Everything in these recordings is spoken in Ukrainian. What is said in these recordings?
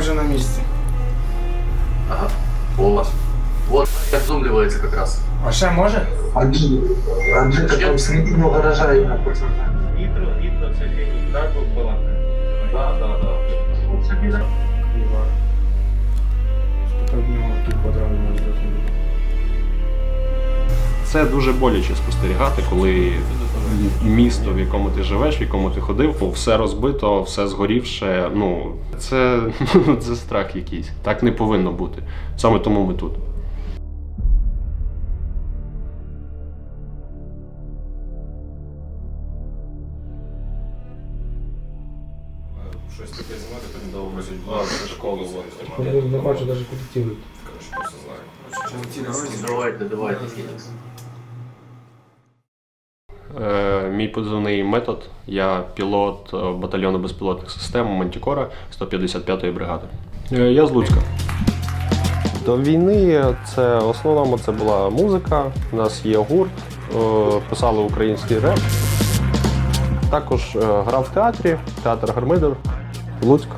вже на місці. Ага. Вот. Вот отзумливается как раз. А ще може? Аджи. Аджи, который в середине гаража именно против. Нітро, нітро, це фінік, так, була? Да, да, да. Тут нього тут квадрат не може Це дуже боляче спостерігати, коли місто, в якому ти живеш, в якому ти ходив, все розбито, все згорівше. Ну це, це страх якийсь. Так не повинно бути. Саме тому ми тут. Щось таке знімати, довго це школу вот. Не бачу навіть куди тіли. Коротше, просто знаю. Давайте, давайте, мій позивний метод. Я пілот е, батальйону безпілотних систем Мантікора 155-ї бригади. Е, я з Луцька. До війни це в основному це була музика. У нас є гурт, е, писали український реп. Також е, грав в театрі, театр Гармидер, Луцьк.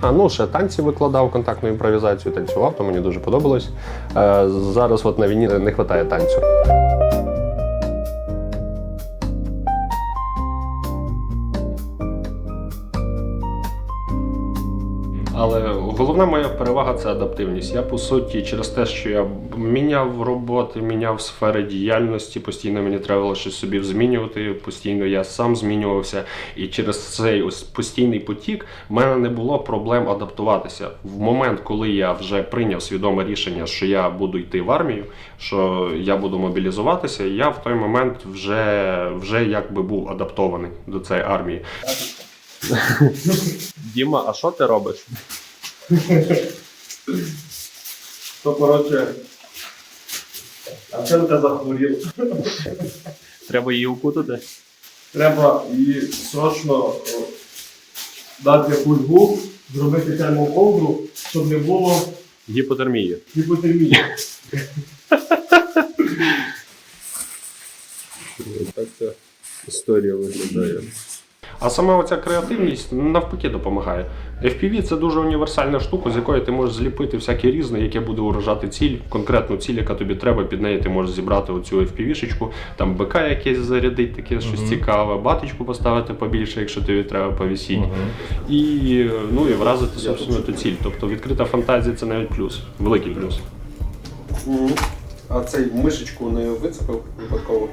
А ну ще танці викладав контактну імпровізацію, танцював, то мені дуже подобалось. Е, зараз от на війні не вистачає танцю. Але головна моя перевага це адаптивність. Я по суті, через те, що я міняв роботи, міняв сфери діяльності, постійно мені треба було щось собі змінювати. Постійно я сам змінювався. І через цей ось постійний потік в мене не було проблем адаптуватися. В момент, коли я вже прийняв свідоме рішення, що я буду йти в армію, що я буду мобілізуватися, я в той момент вже, вже якби був адаптований до цієї армії. Діма, а що ти робиш? То, коротше, Арсенка захворіла. Треба її укутати. Треба їй срочно о, дати фульгу, зробити термоковдру, щоб не було Гіпотермії. гіпотермії. Так ця історія виглядає. А саме оця креативність навпаки допомагає. FPV це дуже універсальна штука, з якої ти можеш зліпити всяке різне, яке буде уражати ціль, конкретну ціль, яка тобі треба, під неї ти можеш зібрати оцю FPV-шечку, там БК якесь зарядить, таке щось цікаве, баточку поставити побільше, якщо тобі треба повісіть. І, ну, і вразити собственно ту ціль. Тобто відкрита фантазія це навіть плюс, великий плюс. А цей мишечку не вицепив випадково?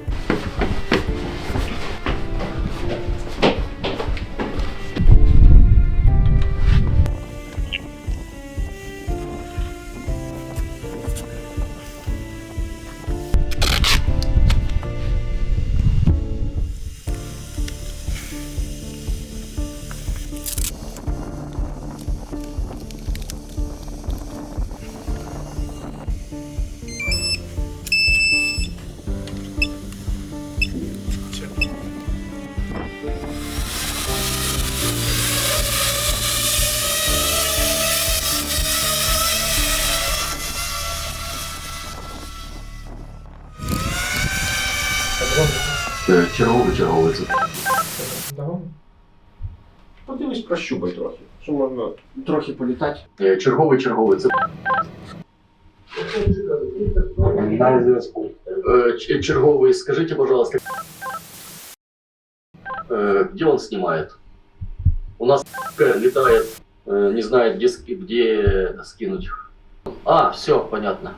Черговий, черговий. Це Подивись, прощупай трохи, що можна трохи політати. Е, Черговий, черговий. Це На зв'язку. Э, ч- Черговый, скажите, пожалуйста, э, где он снимает? У нас летает, э, не знает, где, ски- где это скинуть. А, все, понятно.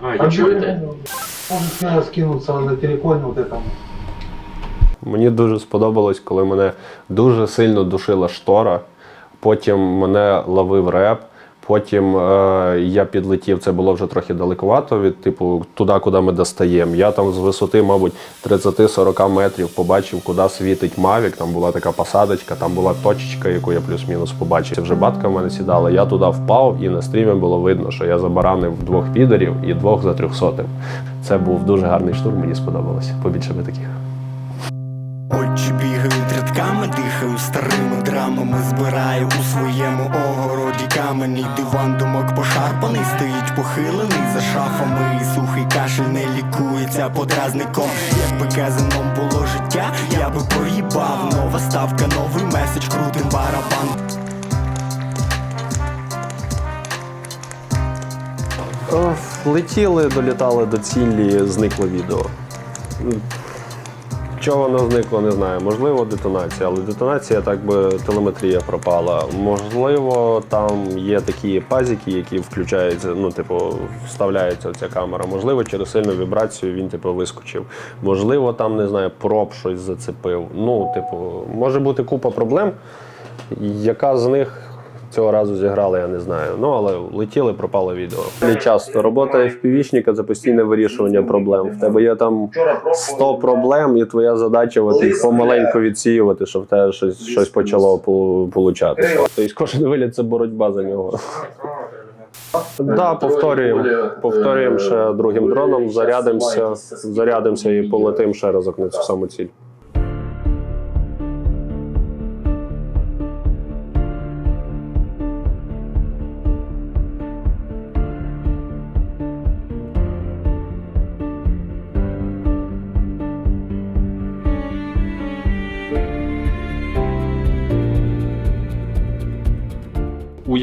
А, А что это? Скинуться на телефоні, от там. Мені дуже сподобалось, коли мене дуже сильно душила штора. Потім мене ловив реп. Потім е, я підлетів, це було вже трохи далекувато від типу туди, куди ми достаємо. Я там з висоти, мабуть, 30-40 метрів побачив, куди світить Мавік. Там була така посадочка, там була точечка, яку я плюс-мінус побачив. Це вже батка в мене сідала. Я туди впав, і на стрімі було видно, що я забаранив двох підерів і двох за трьохсотим. Це був дуже гарний штурм, мені сподобалося. Побільше би таких. Очі бігають рядками, дихаю старими драмами, збираю у своєму огороді каменний диван думок пошарпаний, стоїть похилений за шафами, і сухий кашель не лікується подразником. Якби казаном було життя, я би поїбав нова ставка, новий меседж, крутим барабан. Е, летіли, долітали до цілі, зникло відео. Чого воно зникло, не знаю. Можливо, детонація, але детонація, так би телеметрія пропала. Можливо, там є такі пазики, які включаються, ну, типу, вставляється ця камера. Можливо, через сильну вібрацію він, типу, вискочив. Можливо, там, не знаю, проб щось зацепив. Ну, типу, може бути купа проблем. Яка з них цього разу зіграла, я не знаю. Ну, але летіли, пропало відео. Не часто. Робота FPV-шника – це постійне вирішування проблем. В тебе є там 100 проблем, і твоя задача от їх помаленьку відсіювати, щоб в тебе щось, щось почало пол- получатися. Тобто кожен виліт це боротьба за нього. Да, повторюємо. Повторюємо ще другим дроном, зарядимося, зарядимося і полетим ще разок на цю саму ціль.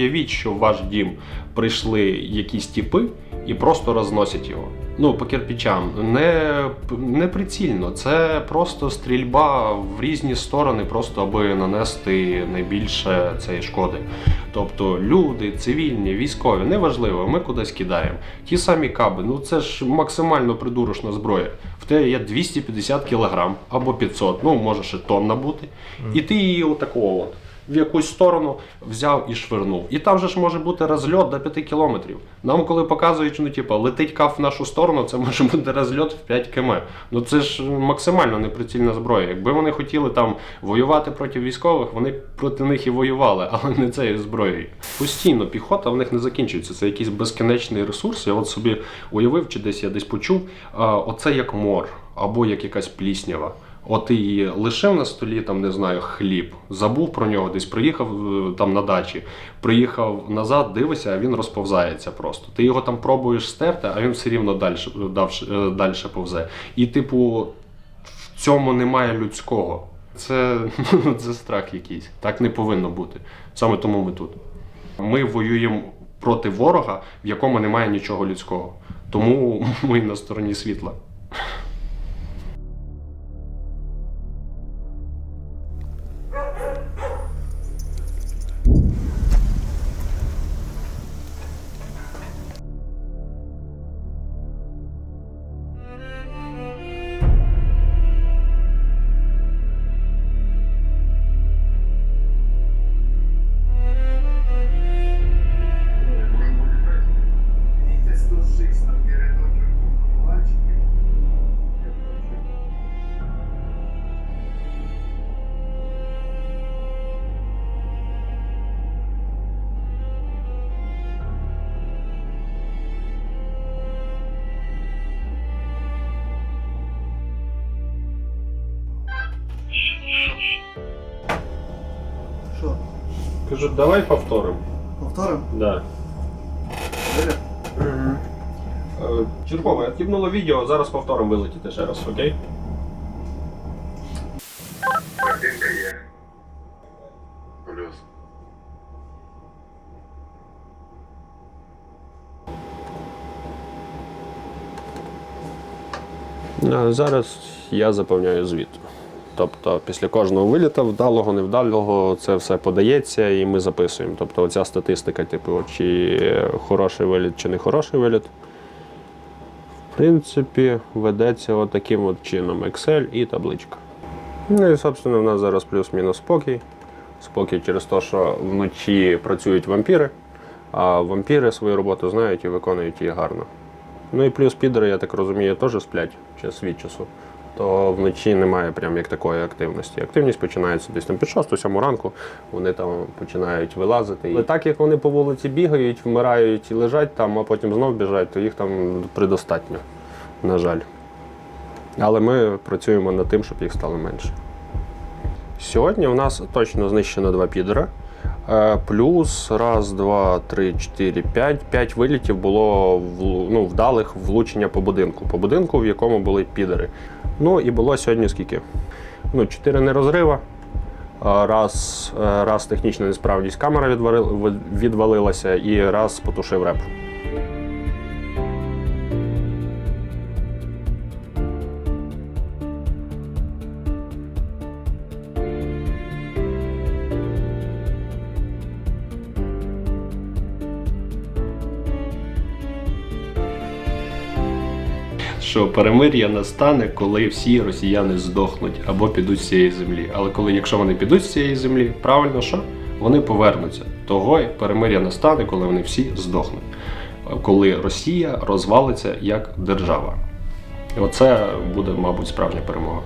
Уявіть, що в ваш дім прийшли якісь тіпи і просто розносять його. Ну, по кирпичам. Не, не прицільно, це просто стрільба в різні сторони, просто аби нанести найбільше цієї шкоди. Тобто люди, цивільні, військові, неважливо, ми кудись кидаємо. Ті самі каби, ну це ж максимально придурочна зброя. В тебе є 250 кг або 500, ну може ще тонна бути. І ти її отакого от в якусь сторону взяв і швирнув. І там же ж може бути розльот до 5 кілометрів. Нам, коли показують, ну типу, летить каф в нашу сторону, це може бути розльот в 5 км. Ну це ж максимально неприцільна зброя. Якби вони хотіли там воювати проти військових, вони проти них і воювали, але не цією зброєю. Постійно піхота в них не закінчується. Це якийсь безкінечний ресурс. Я от собі уявив, чи десь я десь почув. Оце як мор або як якась пліснява. От її лишив на столі, там не знаю, хліб, забув про нього, десь приїхав е, там на дачі, приїхав назад, дивишся, а він розповзається просто. Ти його там пробуєш стерти, а він все рівно далі, далі повзе. І, типу, в цьому немає людського. Це, це страх якийсь. Так не повинно бути. Саме тому ми тут. Ми воюємо проти ворога, в якому немає нічого людського. Тому ми на стороні світла. Кажу, давай повторимо. Повторимо? Да. Е, Чергове, відкинуло відео, зараз повторимо вилетіти ще раз, окей? Плюс. А Зараз я заповняю звіт. Тобто після кожного виліта, вдалого, невдалого, це все подається і ми записуємо. Тобто оця статистика, типу, чи хороший виліт, чи не хороший виліт. В принципі, ведеться от таким от чином Excel і табличка. Ну і, собственно, в нас зараз плюс-мінус спокій. Спокій через те, що вночі працюють вампіри, а вампіри свою роботу знають і виконують її гарно. Ну і плюс підери, я так розумію, теж сплять час від часу. То вночі немає прям як такої активності. Активність починається десь там під 6-7 ранку, вони там починають вилазити. І так як вони по вулиці бігають, вмирають і лежать там, а потім знов біжать, то їх там предостатньо, на жаль. Але ми працюємо над тим, щоб їх стало менше. Сьогодні у нас точно знищено два підера. Е, Плюс раз, два, три, чотири, п'ять. П'ять вилітів було ну, вдалих влучення по будинку. По будинку, в якому були підери. Ну і було сьогодні скільки? Ну, чотири нерозрива. Раз, е, раз технічна несправність камера відвалилася і раз потушив реп. Що перемир'я настане, коли всі росіяни здохнуть або підуть з цієї землі. Але коли, якщо вони підуть з цієї землі, правильно що? Вони повернуться. Того перемир'я настане, коли вони всі здохнуть. Коли Росія розвалиться як держава. І оце буде, мабуть, справжня перемога.